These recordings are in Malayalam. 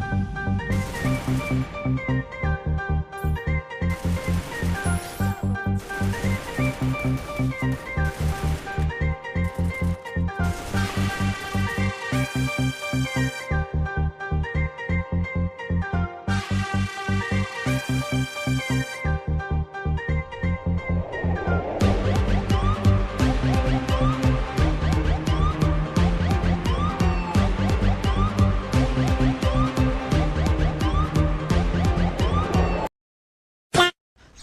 Thank you.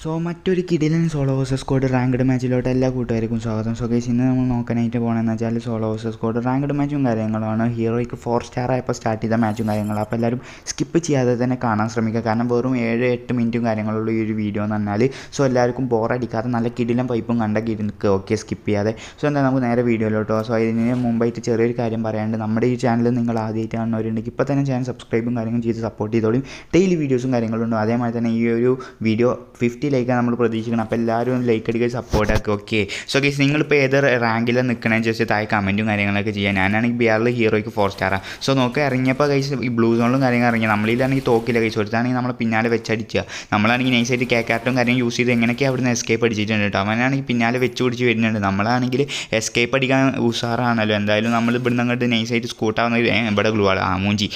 സോ മറ്റൊരു കിടിലൻ സോളോ വേഴ്സസ് സ്കോഡ് റാങ്ക്ഡ് മാച്ചിലോട്ട് എല്ലാ കൂട്ടുകാർക്കും സ്വാഗതം. സോ ഗൈസ് ഇന്ന് നമ്മൾ നോക്കാനായിട്ട് പോകണമെന്ന് വെച്ചാൽ സോളോ വേഴ്സസ് സ്കോഡ് റാങ്ക്ഡ് മാച്ചും കാര്യങ്ങളാണ് ഹീറോയ്ക്ക് ഫോർ സ്റ്റാർ ആയപ്പോൾ സ്റ്റാർട്ട് ചെയ്ത മാച്ചും കാര്യങ്ങളും. അപ്പോൾ എല്ലാവരും സ്കിപ്പ് ചെയ്യാതെ തന്നെ കാണാൻ ശ്രമിക്കുക. കാരണം വെറും ഏഴ് എട്ട് മിനിറ്റും കാര്യങ്ങളുള്ള ഈ ഒരു വീഡിയോ എന്ന് പറഞ്ഞാൽ സോ എല്ലാവർക്കും ബോറടിക്കാതെ നല്ല കിടിലൻ പൈപ്പും കണ്ടൊക്കെ ഇരുന്ന് ഓക്കെ സ്കിപ്പ് ചെയ്യാതെ. സോ എന്താ നമുക്ക് നേരെ വീഡിയോയിലോട്ടോ സോ ഇതിന് മുമ്പായിട്ട് ചെറിയൊരു കാര്യം പറയാണ്ട് നമ്മുടെ ഈ ചാനൽ നിങ്ങൾ ആദ്യമായിട്ട് കാണുന്നവരുണ്ടെങ്കിൽ ഇപ്പോൾ തന്നെ ചാനൽ സബ്സ്ക്രൈബും കാര്യങ്ങളും ചെയ്ത് സപ്പോർട്ട് ചെയ്തോളും ഡെയിലി വീഡിയോസും കാര്യങ്ങളും ഉണ്ട്. അതേമാതിരി തന്നെ ഈ ഒരു വീഡിയോ ഫിഫ്റ്റി ലൈക്കാണ് നമ്മൾ പ്രതീക്ഷിക്കുന്നത് അപ്പോൾ എല്ലാവരും ലൈക്ക് അടിക്കുക സപ്പോർട്ട് ആക്കുക ഓക്കെ സോ ഗൈസ് നിങ്ങളിപ്പോൾ ഏത് റാങ്കിലാണ് നിൽക്കണമെന്ന് ചോദിച്ചാൽ താഴെ കമന്റും കാര്യങ്ങളൊക്കെ ചെയ്യാൻ ഞാനാണെങ്കിൽ ബിയാറിൽ ഹീറോയ്ക്ക് ഫോർ സ്റ്റാറാണ് സോ നോക്കുക ഇറങ്ങിയപ്പോൾ കൈസ് ഈ ബ്ലൂ സോണിലും കാര്യങ്ങൾ ഇറങ്ങി. നമ്മളിലാണെങ്കിൽ തോക്കില്ല കൈസ് ഒരുത്താണെങ്കിൽ നമ്മൾ പിന്നാലെ വെച്ചടിക്കുക. നമ്മളാണെങ്കിൽ നൈസായിട്ട് കേക്കാർട്ടും കാര്യം യൂസ് ചെയ്ത് എങ്ങനെയൊക്കെ അവിടുന്ന് എസ്കേപ്പ് അടിച്ചിട്ടുണ്ട് കേട്ടോ അവനാണെങ്കിൽ പിന്നാലെ വെച്ച് പിടിച്ച് വരുന്നുണ്ട്. നമ്മളാണെങ്കിൽ എസ്കേപ്പ് അടിക്കാൻ ഉഷാറാണല്ലോ എന്തായാലും നമ്മൾ ഇവിടുന്ന് അങ്ങോട്ട് നൈസായിട്ട് സ്കൂട്ടാവുന്ന ഇവിടെ ഗ്ലൂ ആ മൂഞ്ചി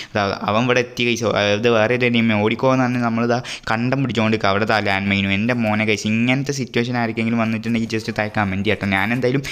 അവൻ ഇവിടെ എത്തി കഴിച്ചു അത് വേറെ ഒരു ടീം ഓടിക്കോന്ന് പറഞ്ഞാൽ നമ്മളിതാ കണ്ടം പിടിച്ചുകൊണ്ട് അവിടെ ലാൻഡ് മൈനും എന്റെ മോനെ കഴിച്ച് ഇങ്ങനത്തെ സിറ്റുവേഷൻ ആർക്കെങ്കിലും വന്നിട്ടുണ്ടെങ്കിൽ ജസ്റ്റ് താഴെ കമന്റ് ചെയ്യട്ടോ. ഞാൻ എന്തായാലും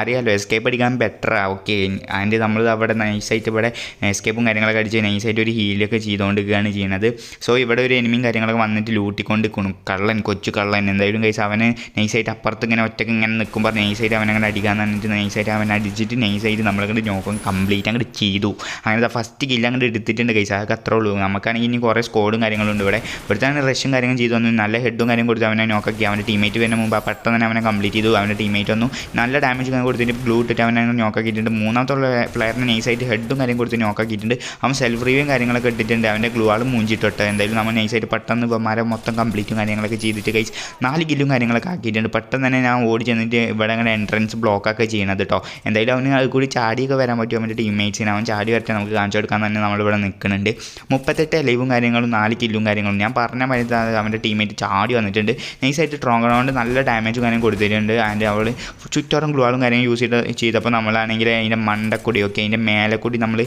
അറിയാമല്ലോ എസ്കേപ്പ് അടിക്കാൻ ബെറ്ററാ ഓക്കെ അതിന്റെ നമ്മൾ അവിടെ നൈസായിട്ട് ഇവിടെ എസ്കേപ്പും കാര്യങ്ങളൊക്കെ അടിച്ച് നൈസായിട്ട് ഒരു ഹീലൊക്കെ ചെയ്തുകൊണ്ടിരിക്കുകയാണ് ചെയ്യുന്നത് സോ ഇവിടെ ഒരു എനിമിയും കാര്യങ്ങളൊക്കെ വന്നിട്ട് ലൂട്ടിക്കൊണ്ട് നിൽക്കണം കള്ളൻ കൊച്ചു കള്ളൻ. എന്തായാലും കഴിച്ച് അവന് നൈസായിട്ട് അപ്പുറത്ത് ഇങ്ങനെ ഒറ്റയ്ക്ക് ഇങ്ങനെ നിൽക്കുമ്പോൾ നൈസായിട്ട് അവനെ അടിക്കാമെന്ന് പറഞ്ഞിട്ട് നൈസായിട്ട് അവനെ അടിച്ചിട്ട് നൈസായിട്ട് നമ്മളങ്ങോട്ട് നോക്കും കംപ്ലീറ്റ് അങ്ങോട്ട് ചെയ്തു. അങ്ങനത്തെ ഫസ്റ്റ് കില്ല് അങ്ങോട്ട് എടുത്തിട്ടുണ്ട് കഴിച്ച് അതൊക്കെ അത്രേ ഉള്ളൂ. നമുക്കാണെങ്കിൽ ഇനി കുറേ സ്കോഡും കാര്യങ്ങളും ഉണ്ട് ഇവിടെ. ഇവിടുത്തെ റഷും കാര്യങ്ങളും ചെയ്തു നല്ല ഹെഡും കാര്യം കൊടുത്ത്. അവനെ നോക്കാക്കി അവന്റെ ടീമേറ്റ് വരുന്ന മുമ്പ് പെട്ടെന്ന് തന്നെ അവനെ കംപ്ലീറ്റ് ചെയ്തു. അവന്റെ ടീമേറ്റ് വന്നു. നല്ല ഡാമേജ് കാര്യം കൊടുത്തിട്ട് ബ്ലൂ ഇട്ടിട്ട് അവനെ നോക്കാക്കിയിട്ടുണ്ട് മൂന്നാമത്തുള്ള പ്ലെയറിനെ നൈസായിട്ട് ഹെഡും കാര്യം കൊടുത്ത് നോക്കാക്കിയിട്ടുണ്ട് അവൻ സെൽഫ് റിവ്യൂ കാര്യങ്ങളൊക്കെ ഇട്ടിട്ടുണ്ട്. അവന്റെ ഗ്ലൂ ആൾ മൂഞ്ചിട്ടോട്ടെ എന്തായാലും നമ്മൾ നൈസായിട്ട് പെട്ടെന്ന് ഇവന്മാരെ മൊത്തം കംപ്ലീറ്റും കാര്യങ്ങളൊക്കെ ചെയ്തിട്ട് കഴിച്ച് നാല് കില്ലും കാര്യങ്ങളൊക്കെ ആക്കിയിട്ടുണ്ട്. പെട്ടെന്ന് തന്നെ ഞാൻ ഓടി ചെന്നിട്ട് ഇവിടെ അങ്ങനെ എൻട്രൻസ് ബ്ലോക്കൊക്കെ ചെയ്യണത് കേട്ടോ. എന്തായാലും അവന് അത് കൂടി ചാടിയൊക്കെ വരാൻ പറ്റും അവന്റെ ടീംമേറ്റ്സിന് അവൻ ചാടി വരട്ടെ നമുക്ക് കാണിച്ചു കൊടുക്കാൻ തന്നെ നമ്മളിവിടെ നിൽക്കുന്നുണ്ട്. മുപ്പത്തെട്ട് ലൈവും കാര്യങ്ങളും നാല് കില്ലും കാര്യങ്ങളും. ഞാൻ പറഞ്ഞ മരുന്ന് അവന്റെ ടീമേറ്റ് ചാടി വന്നിട്ടുണ്ട് നൈസായിട്ട് സ്ട്രോങ് കൊണ്ട് നല്ല ഡാമേജ് കാര്യം കൊടുത്തിട്ടുണ്ട്. അതിന്റെ അവൾ ചുറ്റോറും ഗ്ലോവും കാര്യം യൂസ് ചെയ്ത് ചെയ്തപ്പോൾ നമ്മളാണെങ്കിൽ അതിന്റെ മണ്ടക്കൂടി ഒക്കെ അതിന്റെ മേലെ നമ്മൾ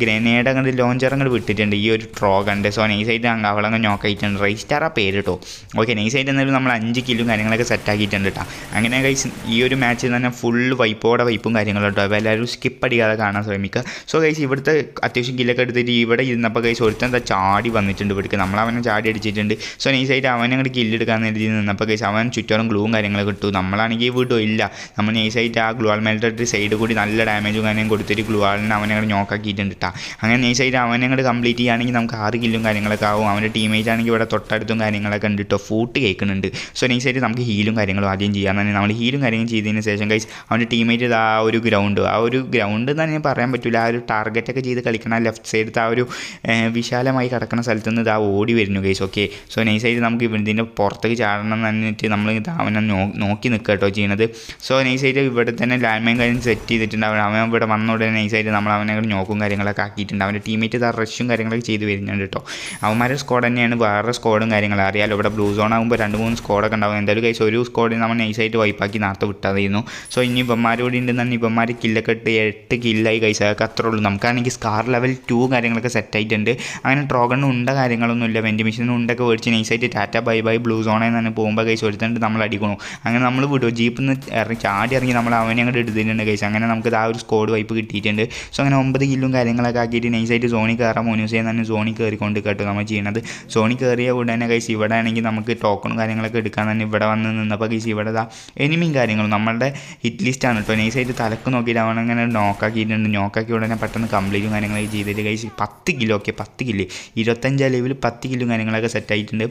ഗ്രനേഡ് അങ്ങോട്ട് ലോഞ്ചർ അങ്ങോട്ട് വിട്ടിട്ടുണ്ട്. ഈ ഒരു ട്രോഗണ്ട് സോ നൈസായിട്ട് അവളങ്ങ് നോക്കായിട്ടുണ്ട് റൈസ്റ്റാർ ആ പേര് കേട്ടോ ഓക്കെ നൈസായിട്ട് എന്നാലും നമ്മൾ അഞ്ച് കില്ലും കാര്യങ്ങളൊക്കെ സെറ്റാക്കിയിട്ടുണ്ട് കേട്ടോ അങ്ങനെ ഗൈസ് ഈ ഒരു മാച്ചിൽ തന്നെ ഫുൾ വൈപ്പോടെ വൈപ്പും കാര്യങ്ങളും കേട്ടോ അപ്പോൾ എല്ലാവരും സ്കിപ്പ് അടിക്കാതെ കാണാൻ ശ്രമിക്കുക. സോ ഗൈസ് ഇവിടുത്തെ അത്യാവശ്യം കില്ലൊക്കെ എടുത്തിട്ട് ഇവിടെ ഇരുന്നപ്പോൾ ഗൈസ് ഒരുത്തൻ എന്താ ചാടി വന്നിട്ടുണ്ട് ഇവിടേക്ക്. നമ്മൾ അവനെ ചാടി അടിച്ചിട്ടുണ്ട്. സോ നൈസായിട്ട് അവനെ അങ്ങോട്ട് കില്ലെടുക്കാൻ വേണ്ടി നിന്നപ്പോൾ ഗൈസ് അവൻ ചുറ്റോറും ഗ്ലൂവും കാര്യങ്ങളൊക്കെ ഇട്ടു. നമ്മളാണെങ്കിൽ വിടോ ഇല്ല. നമ്മൾ നൈസായിട്ട് ആ ഗ്ലൂ ആൾ മേലിട്ട് സൈഡ് കൂടി നല്ല ഡാമേജും കാര്യം കൊടുത്തിട്ട് ഗ്ലൂ ആളിനെ അവനെ അങ്ങോട്ട് നോക്കാക്കിയിട്ടുണ്ട് കേട്ടോ അങ്ങനെ നൈസായിട്ട് അവനെ അങ്ങോട്ട് കംപ്ലീറ്റ് ചെയ്യുകയാണെങ്കിൽ നമുക്ക് ആറ് കില്ലും കാര്യങ്ങളൊക്കെ ആവും. അവന്റെ ടീമേറ്റ് ആണെങ്കിൽ ഇവിടെ തൊട്ടടുത്തും കാര്യങ്ങളൊക്കെ ഉണ്ട് കേട്ടോ ഫൂട്ട് കേൾക്കുന്നുണ്ട് സോ നൈസായിട്ട് നമുക്ക് ഹീലും കാര്യങ്ങളും ആദ്യം ചെയ്യാൻ തന്നെ നമ്മൾ ഹീലും കാര്യങ്ങളും ചെയ്തതിന് ശേഷം കഴിച്ച് അവന്റെ ടീമേറ്റ് ആ ഒരു ഗ്രൗണ്ട് ആ ഒരു ഗ്രൗണ്ട് എന്ന് ഞാൻ പറയാൻ പറ്റില്ല ആ ഒരു ടാർഗറ്റൊക്കെ ചെയ്ത് കളിക്കണ ലെഫ്റ്റ് സൈഡത്തെ ആ ഒരു വിശാലമായി കിടക്കുന്ന സ്ഥലത്ത് നിന്ന് ഇതാ ഓടി വരുന്നു കേസ് ഓക്കെ സോ നൈസായിട്ട് നമുക്ക് ഇതിന്റെ പുറത്തേക്ക് ചാടണം എന്ന് പറഞ്ഞിട്ട് നമ്മൾ അവനെ നോക്കി നിൽക്കുക കേട്ടോ ചെയ്യണത്. സോ നൈസായിട്ട് ഇവിടെ തന്നെ ലാൻഡ് മൈൻ കാര്യം സെറ്റ് ചെയ്തിട്ടുണ്ട്. അവൻ ഇവിടെ വന്ന ഉടനെ നൈസായിട്ട് നമ്മൾ അവനെ നോക്കും കാര്യങ്ങളൊക്കെ ആക്കിയിട്ടുണ്ട്. അവന്റെ ടീമേറ്റ് ഇതാ റഷും കാര്യങ്ങളൊക്കെ ചെയ്ത് വരുന്നുണ്ട് കേട്ടോ അവന്മാരുടെ സ്ക്വാഡ് തന്നെയാണ്. വേറെ സ്ക്വാഡും കാര്യങ്ങളും. അറിയാലോ ഇവിടെ ബ്ലൂ സോൺ ആകുമ്പോൾ രണ്ട് മൂന്ന് സ്ക്വാഡൊക്കെ ഉണ്ടാവും. എന്തായാലും കഴിച്ച് ഒരു സ്ക്വാഡിൽ നമ്മൾ നൈസായിട്ട് വൈപ്പാക്കി നേരത്തെ വിട്ടാതായിരുന്നു. സോ ഇനി ഇവന്മാരോട് ഉണ്ടെന്ന് ഇവന്മാർ കില്ലൊക്കെ ഇട്ട് എട്ട് കില്ലായി അതൊക്കെ അത്രേ ഉള്ളൂ. നമുക്കാണെങ്കിൽ സ്കാർ ലെവൽ ടു കാര്യങ്ങളൊക്കെ സെറ്റ് ആയിട്ടുണ്ട്. അങ്ങനെ ട്രോഗണിന് ഉണ്ട കാര്യങ്ങളൊന്നും ഇല്ല വെന്റി മെഷീനും ഉണ്ടൊക്കെ മേടിച്ച് നൈസായിട്ട് ടാറ്റ ബൈ ബൈ ബ്ലൂ സോണിൽ തന്നെ പോകുമ്പോൾ കഴിച്ച് ഒരുത്തണ്ട് നമ്മൾ അടിക്കണു അങ്ങനെ നമ്മൾ വിടും. ജീപ്പിൽ നിന്ന് ഇറങ്ങി ചാടി ഇറങ്ങി നമ്മൾ അവനെ അങ്ങോട്ട് എടുത്തിട്ടുണ്ട് കഴിച്ച് അങ്ങനെ നമുക്ക് ആ ഒരു സ്കോഡ് വൈപ്പ് കിട്ടിയിട്ടുണ്ട്. സോ അങ്ങനെ ഒമ്പത് കില്ലും കാര്യങ്ങളൊക്കെ ആക്കിയിട്ട് നൈസായിട്ട് സോണി കയറാൻ മോനുസേ തന്നെ സോണി കയറിക്കൊണ്ട് കേട്ടോ നമ്മൾ ചെയ്യണത്. സോണി കയറിയ ഉടനെ കഴിച്ച് ഇവിടെ ആണെങ്കിൽ നമുക്ക് ടോക്കണും കാര്യങ്ങളൊക്കെ എടുക്കാൻ തന്നെ ഇവിടെ വന്ന് നിന്നപ്പോൾ കഴിച്ച് ഇവിടെ ദാ എനിമിയും കാര്യങ്ങളും നമ്മളുടെ ഹിറ്റ് ലിസ്റ്റാണ് കേട്ടോ നൈസായിട്ട് തലക്ക് നോക്കിയിട്ട് അവൻ അങ്ങനെ നോക്കാക്കിയിട്ടുണ്ട് നോക്കാക്കി ഉടനെ പെട്ടെന്ന് കംപ്ലീറ്റും കാര്യങ്ങളൊക്കെ ചെയ്തിട്ട് കഴിച്ച് പത്ത് കിലോ ഓക്കെ പത്ത് കിലോ ഇരുപത്തഞ്ചാം ലെവൽ പത്ത് കിലോ കാര്യങ്ങളൊക്കെ സെറ്റ് ആയിട്ടുണ്ട്.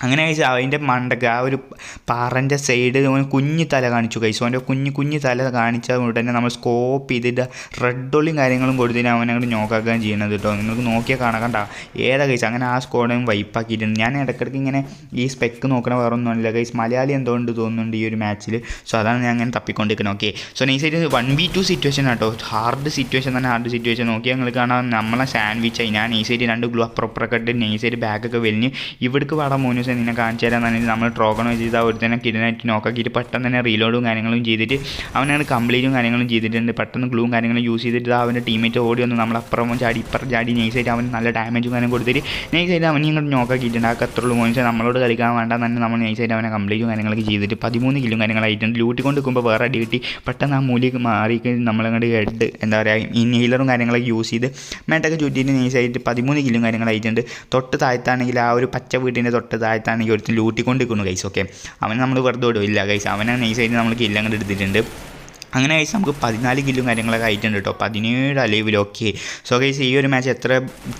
അങ്ങനെ കഴിച്ച് അതിന്റെ മണ്ടക്ക് ആ ഒരു പാറന്റെ സൈഡ് അവൻ കുഞ്ഞു തല കാണിച്ചു കഴിച്ചു അവന്റെ കുഞ്ഞു കുഞ്ഞു തല കാണിച്ച ഉടനെ നമ്മൾ സ്കോപ്പ് ചെയ്തിട്ട് റെഡ് ഒളിയും കാര്യങ്ങളും കൊടുത്തിട്ട് അവനെ അങ്ങോട്ട് നോക്കാക്കുകയും ചെയ്യണത് കേട്ടോ നിങ്ങൾക്ക് നോക്കിയാൽ കാണാണ്ട കണ്ട. ഏതാ കഴിച്ച് അങ്ങനെ ആ സ്കോഡും വൈപ്പാക്കിയിട്ടുണ്ട് ഞാൻ ഇടയ്ക്കിടയ്ക്ക് ഇങ്ങനെ ഈ സ്പെക്ക് നോക്കണ വേറെ ഒന്നുമല്ല കഴിച്ച് മലയാളി എന്തുകൊണ്ട് തോന്നുന്നുണ്ട് ഈ ഒരു മാച്ചിൽ സോ അതാണ് ഞാൻ അങ്ങനെ തപ്പിക്കൊണ്ടിരിക്കുന്നത് ഓക്കെ സോ നൈസായിട്ട് വൺ ബി ടു സിറ്റുവേഷൻ ആട്ടോ ഹാർഡ് സിറ്റുവേഷൻ തന്നെ ഹാർഡ് സിറ്റുവേഷൻ നോക്കിയാൽ നിങ്ങൾ കാണാൻ നമ്മളെ സാൻഡ്വിച്ചായി ഞാൻ നൈസായിട്ട് രണ്ട് ഗ്ലൂ അപ്പുറപ്പുറക്കെട്ട് നൈസായിട്ട് ബാഗൊക്കെ വലിഞ്ഞ് ഇവിടേക്ക് വേണം മോനൂസ് നിന്നെ കാണിച്ചു തന്നെ നമ്മൾ ട്രോഗണോ ചെയ്ത് ഒരു തന്നെ കിടനായിട്ട് നോക്കാക്കിയിട്ട് പെട്ടെന്ന് തന്നെ റീലോഡും കാര്യങ്ങളും ചെയ്തിട്ട് അവനാണ് കംപ്ലീറ്റും കാര്യങ്ങളും ചെയ്തിട്ടുണ്ട്. പെട്ടെന്ന് ഗ്ലൂവും കാര്യങ്ങളും യൂസ് ചെയ്തിട്ട് അവന്റെ ടീമേറ്റ് ഓടി വന്ന്. നമ്മൾ അപ്പുറം ചാടി ഇപ്പുറം ചാടി. നൈസായിട്ട് അവൻ നല്ല ഡാമേജും കാര്യം കൊടുത്തിട്ട് നൈസായിട്ട് അവനെ ഇങ്ങോട്ട് നോക്കാക്കിയിട്ടുണ്ട് ആ കത്തുള്ളൂ മോനിച്ച്. നമ്മളോട് കളിക്കാൻ വേണ്ട തന്നെ നമ്മൾ നൈസായിട്ട് അവനെ കംപ്ലീറ്റും കാര്യങ്ങളൊക്കെ ചെയ്തിട്ട് പതിമൂന്ന് കിലും കാര്യങ്ങളായിട്ടുണ്ട് ലൂട്ടി കൊണ്ട് നിൽക്കുമ്പോൾ വേറെ അടി കിട്ടി. പെട്ടെന്ന് ആ മൂലിക്ക് മാറി നമ്മളങ്ങോട്ട് ഹെഡ് എന്താ പറയുക ഈ നീലറും കാര്യങ്ങളൊക്കെ യൂസ് ചെയ്ത് മേട്ടൊക്കെ ചുറ്റിയിട്ട് നൈസായിട്ട് പതിമൂന്ന് കിലും കാര്യങ്ങളായിട്ടുണ്ട് തൊട്ട് താഴത്താണെങ്കിൽ ആ ഒരു പച്ച വീട്ടിന്റെ തൊട്ട് താഴത്താണെങ്കിൽ ഒരുത്തും ലൂട്ടിക്കൊണ്ടിരിക്കുന്നു ഗൈസ് ഓക്കെ അവനെ നമ്മൾ വെറുതെ വിടില്ല കൈസ് അവനെ നൈസായിട്ട് നമ്മൾ കില്ലങ്ങോട്ട് എടുത്തിട്ടുണ്ട്. അങ്ങനെ കഴിച്ച് നമുക്ക് പതിനാല് കില്ലും കാര്യങ്ങളൊക്കെ ആയിട്ടുണ്ട് കേട്ടോ പതിനേഴ് അലവിൽ ഓക്കെ സോ കൈസ് ഈ ഒരു മാച്ച് എത്ര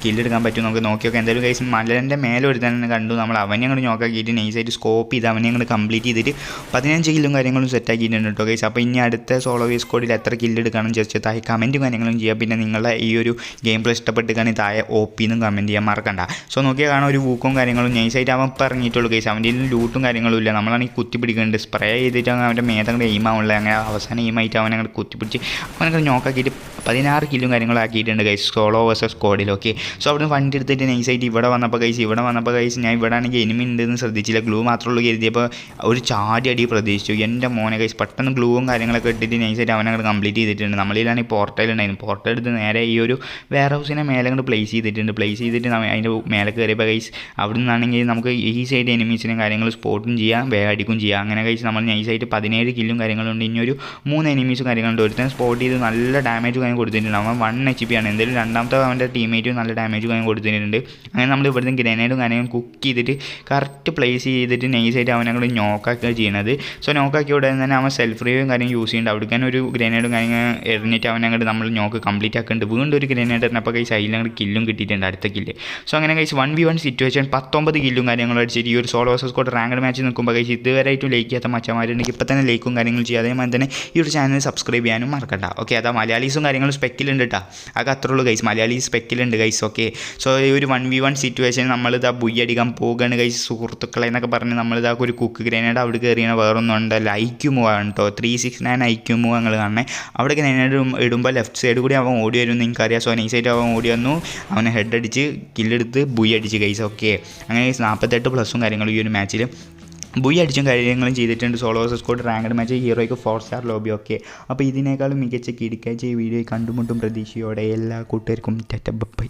കില്ലെടുക്കാൻ പറ്റും നമുക്ക് നോക്കി നോക്കാം. എന്തായാലും കൈസ് മലന്റെ മേലെ ഒരു തന്നെ കണ്ടു. നമ്മൾ അവനെ അങ്ങോട്ട് നോക്കാക്കിയിട്ട് നൈസായിട്ട് സ്കോപ്പ് ചെയ്ത് അവനെ അങ്ങോട്ട് കംപ്ലീറ്റ് ചെയ്തിട്ട് പതിനഞ്ച് കില്ലും കാര്യങ്ങളും സെറ്റ് ആക്കിയിട്ടുണ്ട് കേട്ടോ കൈസ് അപ്പോൾ ഇനി അടുത്ത സോളോ വേസ് കോഡിൽ എത്ര കില്ലെടുക്കണം ജസ്റ്റ് താഴെ കമന്റും കാര്യങ്ങളും ചെയ്യുക പിന്നെ നിങ്ങളുടെ ഈ ഒരു ഗെയിം പ്ലേ ഇഷ്ടപ്പെട്ടുകയാണെങ്കിൽ താഴെ ഒ പിന്നും കമന്റ് ചെയ്യാൻ മറക്കണ്ട. സോ നോക്കിയാൽ കാണാൻ ഒരു വൂക്കും കാര്യങ്ങളും നൈസായിട്ട് അവൻ ഇപ്പോൾ ഇറങ്ങിയിട്ടുള്ളൂ അവന്റെ ലൂട്ടും കാര്യങ്ങളും ഇല്ല. നമ്മളാണെങ്കിൽ കുത്തി പിടിക്കുന്നുണ്ട് സ്പ്രേ ചെയ്തിട്ട് അവന്റെ മേധങ്ങളുടെ എയിം ആവുന്നില്ല അങ്ങനെ അവസാനം എയിം ആയിട്ട് അവനെ അങ്ങോട്ട് കുത്തിപ്പിടിച്ച് അവനങ്ങോട്ട് നോക്കാക്കിയിട്ട് പതിനാറ് കില്ലും കാര്യങ്ങളാക്കിയിട്ടുണ്ട് ഗൈസ് സോളോ വേഴ്സസ് സ്കോഡിൽ ഓക്കെ സോ അവിടെ വണ്ടി എടുത്തിട്ട് നൈസായിട്ട് ഇവിടെ വന്നപ്പോൾ കൈസ് ഇവിടെ വന്നപ്പോൾ കൈസ് ഞാൻ ഇവിടെ ആണെങ്കിൽ എനിമി ഉണ്ടെന്ന് ശ്രദ്ധിച്ചില്ല. ഗ്ലൂ മാത്രമേ ഉള്ളൂ കരുതിയപ്പോൾ ഒരു ചാടി അടി പ്രതീക്ഷിച്ചു. എന്റെ മോനെ കൈസ് പെട്ടെന്ന് ഗ്ലൂവും കാര്യങ്ങളൊക്കെ ഇട്ടിട്ട് നൈസായിട്ട് അവനങ്ങോട്ട് കംപ്ലീറ്റ് ചെയ്തിട്ടുണ്ട്. നമ്മളിലാണെങ്കിൽ പോർട്ടൽ ഉണ്ടായിരുന്നു പോർട്ടൽ എടുത്ത് നേരെ ഈ ഒരു വെയർ ഹൗസിനെ മേലെ അങ്ങോട്ട് പ്ലേസ് ചെയ്തിട്ടുണ്ട്. പ്ലേസ് ചെയ്തിട്ട് അതിന്റെ മേലെ കയറിയപ്പോൾ കൈസ് അവിടെ നിന്നാണെങ്കിൽ നമുക്ക് ഈ സൈഡ് എനിമീസിനും കാര്യങ്ങൾ സ്പോട്ടും ചെയ്യാം വേഗം അടിക്കും ചെയ്യാം. അങ്ങനെ കഴിച്ച് നമ്മൾ നൈസായിട്ട് പതിനേഴ് കില്ലും കാര്യങ്ങളുണ്ട് ഇനി ഒരു മൂന്ന് എനിമീസും കാര്യങ്ങളുണ്ട് ഒരുത്തൻ സ്പോട്ട് ചെയ്ത് നല്ല ഡാമേജ് കാര്യം കൊടുത്തിട്ടുണ്ട്. അവൻ വൺ എച്ച് പി ആണ്. എന്തായാലും രണ്ടാമത്തെ അവന്റെ ടീമേറ്റും നല്ല ഡാമേജ് കാര്യം കൊടുത്തിട്ടുണ്ട്. അങ്ങനെ നമ്മൾ ഇവിടുന്ന് ഗ്രനേഡും കാര്യങ്ങളും കുക്ക് ചെയ്തിട്ട് കറക്റ്റ് പ്ലേസ് ചെയ്തിട്ട് നൈസായിട്ട് അവനെ കൂടെ നോക്കാക്കുക ചെയ്യണത്. സോ നോക്കാക്കി ഉടനെ തന്നെ അവൻ സെൽഫ് റീവും കാര്യം യൂസ് ചെയ്യുന്നുണ്ട്. അവിടെ ഒരു ഗ്രനേഡും കാര്യങ്ങൾ എറിഞ്ഞിട്ട് അവനെ അങ്ങോട്ട് നമ്മൾ നോക്ക് കംപ്ലീറ്റ് ആക്കുന്നുണ്ട്. വീണ്ടും ഒരു ഗ്രനേഡ് എറിഞ്ഞപ്പോൾ കൈസ് അതിൽ അങ്ങോട്ട് കില്ലും കിട്ടിയിട്ടുണ്ട് അടുത്ത കില്ല് സോ അങ്ങനെ guys one v one situation പത്തൊമ്പത് കില്ലും കാര്യങ്ങളും അടിച്ചിട്ട് ഈ ഒരു solo versus squad ranked match നിൽക്കുമ്പോൾ കൈസ് ഇതുവരെയായിട്ടും ലൈക്ക് ചെയ്യാത്ത മച്ചന്മാരുണ്ടെങ്കിൽ ഇപ്പോൾ തന്നെ ലൈക്കും കാര്യങ്ങളും ചെയ്യുക അതേമാതിരി തന്നെ ഈ ഒരു ചാനൽ സബ്സ്ക്രൈബ് ചെയ്യാനും മറക്കണ്ട. ഓക്കെ അതാ മലയാളീസും കാര്യങ്ങളും സ്പെക്കിലുണ്ട് കേട്ടോ അതൊക്കെ അത്ര ഉള്ളൂ ഗൈസ് മലയാളി സ്പെക്കിലുണ്ട് ഗൈസ് ഓക്കെ സോ ഈ ഒരു വൺ വി വൺ സിറ്റുവേഷൻ നമ്മളിതാ ബുയ്യടിക്കാൻ പോകുകയാണ് ഗൈസ് സുഹൃത്തുക്കളെ എന്നൊക്കെ പറഞ്ഞ് നമ്മളിതാ ഒരു കുക്ക് ഗ്രനേഡ് അവിടെ കയറിയാണ് വേറൊന്നും ഉണ്ടല്ല മൂവ് ആണ് കേട്ടോ three six nine IQ move ഞങ്ങൾ കാണണേ. അവിടെ ഗ്രനേഡ് ഇടുമ്പോൾ ലെഫ്റ്റ് സൈഡ് കൂടി അവൻ ഓടി വരും നിങ്ങൾക്കറിയാം സോ സൈഡ് അവൻ ഓടി വന്നു. അവനെ ഹെഡ് അടിച്ച് കില്ലെടുത്ത് ബുയ് അടിച്ച് ഗൈസ് ഓക്കെ അങ്ങനെ നാൽപ്പത്തെട്ട് പ്ലസും കാര്യങ്ങളും ഈ ഒരു മാച്ചിൽ ബുയി അടിച്ചും കാര്യങ്ങളും ചെയ്തിട്ടുണ്ട്. സോളോ സ്കോഡ് റാങ്കഡ് മാച്ച് ഹീറോയ്ക്ക് ഫോർ സ്റ്റാർ ലോബി ഒക്കെ. അപ്പോൾ ഇതിനേക്കാളും മികച്ച കിടിക്കാഴ്ച ഈ വീഡിയോ കണ്ടുമുട്ടും പ്രതീക്ഷയോടെ എല്ലാ കൂട്ടുകാർക്കും. ബൈ.